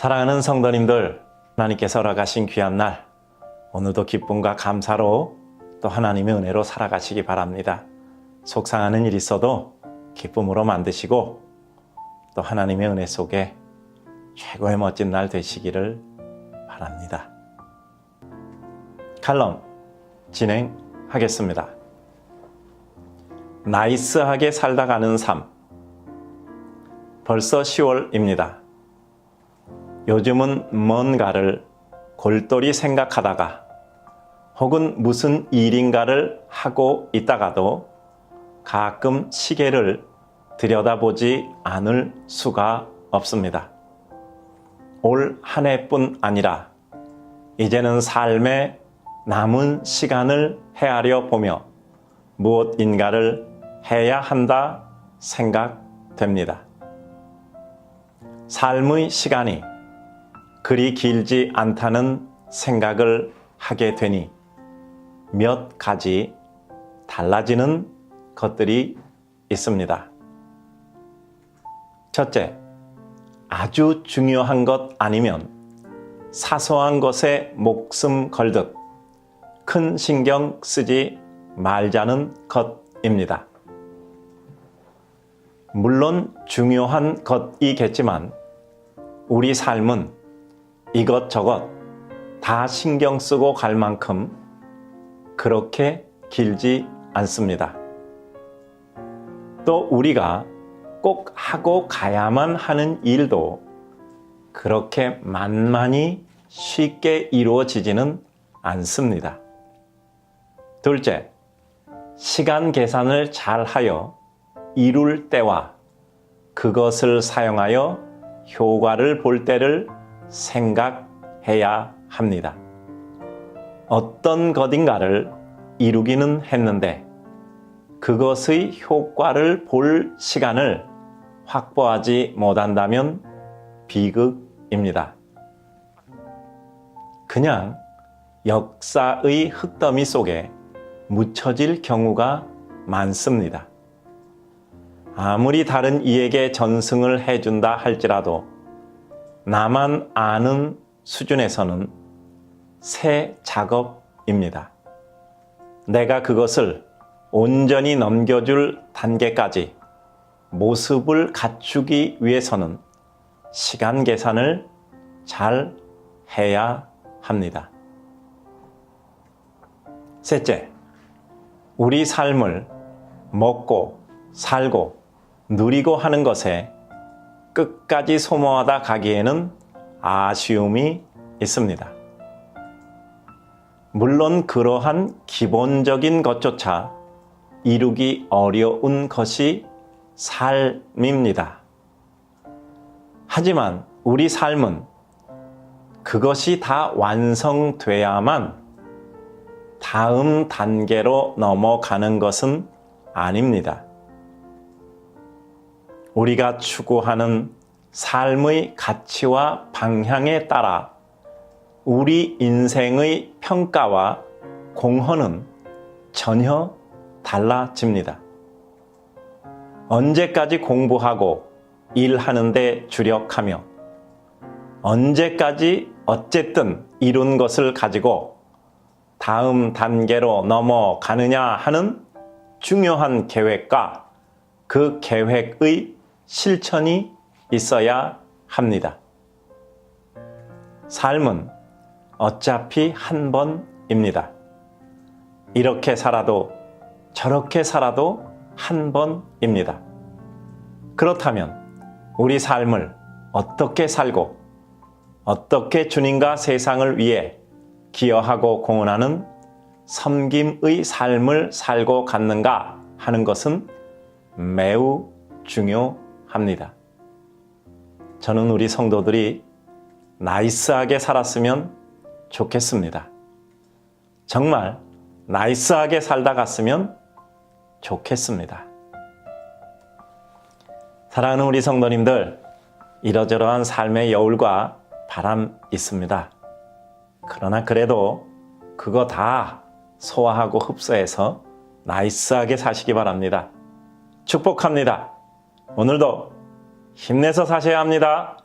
사랑하는 성도님들, 하나님께서 허락하신 귀한 날, 오늘도 기쁨과 감사로 또 하나님의 은혜로 살아가시기 바랍니다. 속상하는 일 있어도 기쁨으로 만드시고 또 하나님의 은혜 속에 최고의 멋진 날 되시기를 바랍니다. 칼럼 진행하겠습니다. 나이스하게 살다 가는 삶. 벌써 10월입니다. 요즘은 뭔가를 골똘히 생각하다가 혹은 무슨 일인가를 하고 있다가도 가끔 시계를 들여다보지 않을 수가 없습니다. 올 한 해뿐 아니라 이제는 삶의 남은 시간을 헤아려 보며 무엇인가를 해야 한다 생각됩니다. 삶의 시간이 그리 길지 않다는 생각을 하게 되니 몇 가지 달라지는 것들이 있습니다. 첫째, 아주 중요한 것 아니면 사소한 것에 목숨 걸듯 큰 신경 쓰지 말자는 것입니다. 물론 중요한 것이겠지만 우리 삶은 이것저것 다 신경 쓰고 갈 만큼 그렇게 길지 않습니다. 또 우리가 꼭 하고 가야만 하는 일도 그렇게 만만히 쉽게 이루어지지는 않습니다. 둘째, 시간 계산을 잘 하여 이룰 때와 그것을 사용하여 효과를 볼 때를 생각해야 합니다. 어떤 것인가를 이루기는 했는데 그것의 효과를 볼 시간을 확보하지 못한다면 비극입니다. 그냥 역사의 흙더미 속에 묻혀질 경우가 많습니다. 아무리 다른 이에게 전승을 해준다 할지라도 나만 아는 수준에서는 새 작업입니다. 내가 그것을 온전히 넘겨줄 단계까지 모습을 갖추기 위해서는 시간 계산을 잘 해야 합니다. 셋째, 우리 삶을 먹고 살고 누리고 하는 것에 끝까지 소모하다 가기에는 아쉬움이 있습니다. 물론 그러한 기본적인 것조차 이루기 어려운 것이 삶입니다. 하지만 우리 삶은 그것이 다 완성돼야만 다음 단계로 넘어가는 것은 아닙니다. 우리가 추구하는 삶의 가치와 방향에 따라 우리 인생의 평가와 공헌은 전혀 달라집니다. 언제까지 공부하고 일하는데 주력하며 언제까지 어쨌든 이룬 것을 가지고 다음 단계로 넘어가느냐 하는 중요한 계획과 그 계획의 실천이 있어야 합니다. 삶은 어차피 한 번입니다. 이렇게 살아도 저렇게 살아도 한 번입니다. 그렇다면 우리 삶을 어떻게 살고 어떻게 주님과 세상을 위해 기여하고 공헌하는 섬김의 삶을 살고 갔는가 하는 것은 매우 중요합니다. 저는 우리 성도들이 나이스하게 살았으면 좋겠습니다. 정말 나이스하게 살다 갔으면 좋겠습니다. 사랑하는 우리 성도님들, 이러저러한 삶의 여울과 바람 있습니다. 그러나 그래도 그거 다 소화하고 흡수해서 나이스하게 사시기 바랍니다. 축복합니다. 오늘도 힘내서 사셔야 합니다.